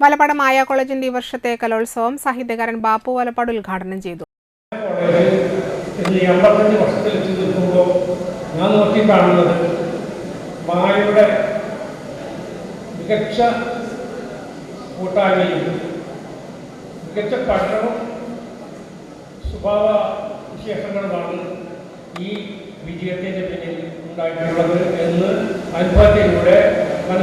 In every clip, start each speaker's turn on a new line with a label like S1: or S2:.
S1: വലപ്പാട് മായ കോളേജിന്റെ ഈ വർഷത്തെ കലോത്സവം സാഹിത്യകാരൻ ബാപ്പു വലപ്പാട് ഉദ്ഘാടനം ചെയ്തു.
S2: നിൽക്കുമ്പോൾ ഞാൻ നോക്കി കാണുന്നത് മികച്ച കൂട്ടായ്മയും മികച്ച പഠനവും സ്വഭാവ വിശേഷങ്ങളുമാണ് ഈ വിജയത്തിന്റെ പിന്നിൽ ഉണ്ടായിട്ടുള്ളത് എന്ന് അനുഭവത്തിലൂടെ ഞാൻ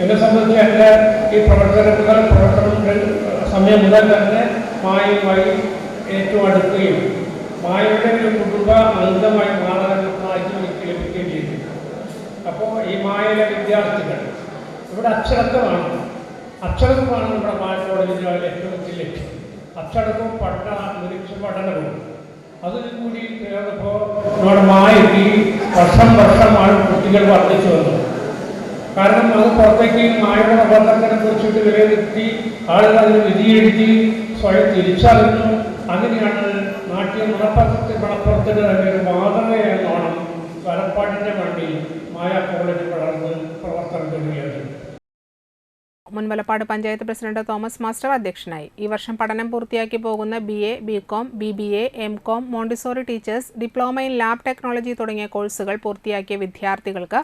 S2: എന്നെ സംബന്ധിച്ച് ഈ പ്രവർത്തനങ്ങൾ പ്രവർത്തനങ്ങൾ സമയം മുതൽ തന്നെ മായുമായി ഏറ്റവും അടുക്കുകയും മായയുടെ ഒരു കുടുംബ അംഗമായി ഭാഗ്യം എനിക്ക് ലഭിക്കുകയും ചെയ്തിട്ടുണ്ട്. അപ്പോൾ ഈ മായയിലെ വിദ്യാർത്ഥികൾ ഇവിടെ അക്ഷരത്വമാണ്. അക്ഷരത്വമാണ് നമ്മുടെ മായ കോളേജിന്റെ ഏറ്റവും വലിയ ലക്ഷ്യം. അച്ചടക്കവും പഠന നിരീക്ഷ പഠനവും. അതിൽ കൂടി ചേർന്നപ്പോൾ നമ്മുടെ മായയ്ക്ക് വർഷം വർഷമാണ് കുട്ടികൾ വർദ്ധിച്ചു വന്നത്. കാരണം അത് പുറത്തേക്ക് മായയുടെ പ്രവർത്തനത്തിനെ കുറിച്ചിട്ട് വിലയിരുത്തി ആളുകൾ അതിന് വിധിയെഴുതി സ്വയം തിരിച്ചറിഞ്ഞു. അങ്ങനെയാണ് നാട്ടിലെ മണപ്പുറത്തെ മണപ്പുറത്തിന് തന്നെ ഒരു മാതൃകയെന്നോണം വലപ്പാടിന്റെ വണ്ടി മായ കോളേജ് പ്രവർത്തനം തുടങ്ങിയത്
S1: Munvalappad panchayat president Thomas master അധ്യക്ഷനായി. ഈ വർഷം പഠനം പൂർത്തിയാക്കി പോകുന്ന B A B com B B A M com Montessori teachers diploma in lab technology തുടങ്ങിയ കോഴ്സുകൾ പൂർത്തിയാക്കിയ വിദ്യാർത്ഥികൾക്ക്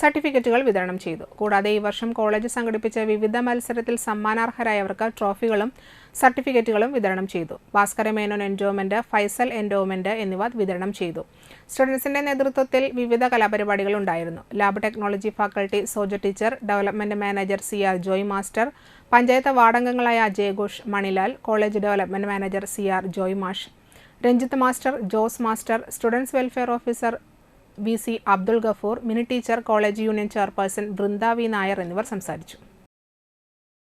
S1: സർട്ടിഫിക്കറ്റുകൾ വിതരണം ചെയ്തു. കൂടാതെ ഈ വർഷം കോളേജ് സംഘടിപ്പിച്ച വിവിധ മത്സരത്തിൽ സമ്മാനാർഹരായവർക്ക് ട്രോഫികളും സർട്ടിഫിക്കറ്റുകളും വിതരണം ചെയ്തു. ഭാസ്കര മേനോൻ എൻഡോമെന്റ് ഫൈസൽ എൻഡോമെന്റ് എന്നിവ വിതരണം ചെയ്തു. സ്റ്റുഡൻസിന്റെ നേതൃത്വത്തിൽ വിവിധ കലാപരിപാടികൾ ഉണ്ടായിരുന്നു. Lab technology faculty Soja teacher development manager C R Joy master panchayat വാർഡംഗങ്ങളായ അജയഘോഷ് Manilal college development manager C R Joy മാഷ് Ranjith master Jose master students welfare officer V C Abdul Gafoor Mini teacher college union chairperson Vrinda V Nair എന്നിവർ സംസാരിച്ചു.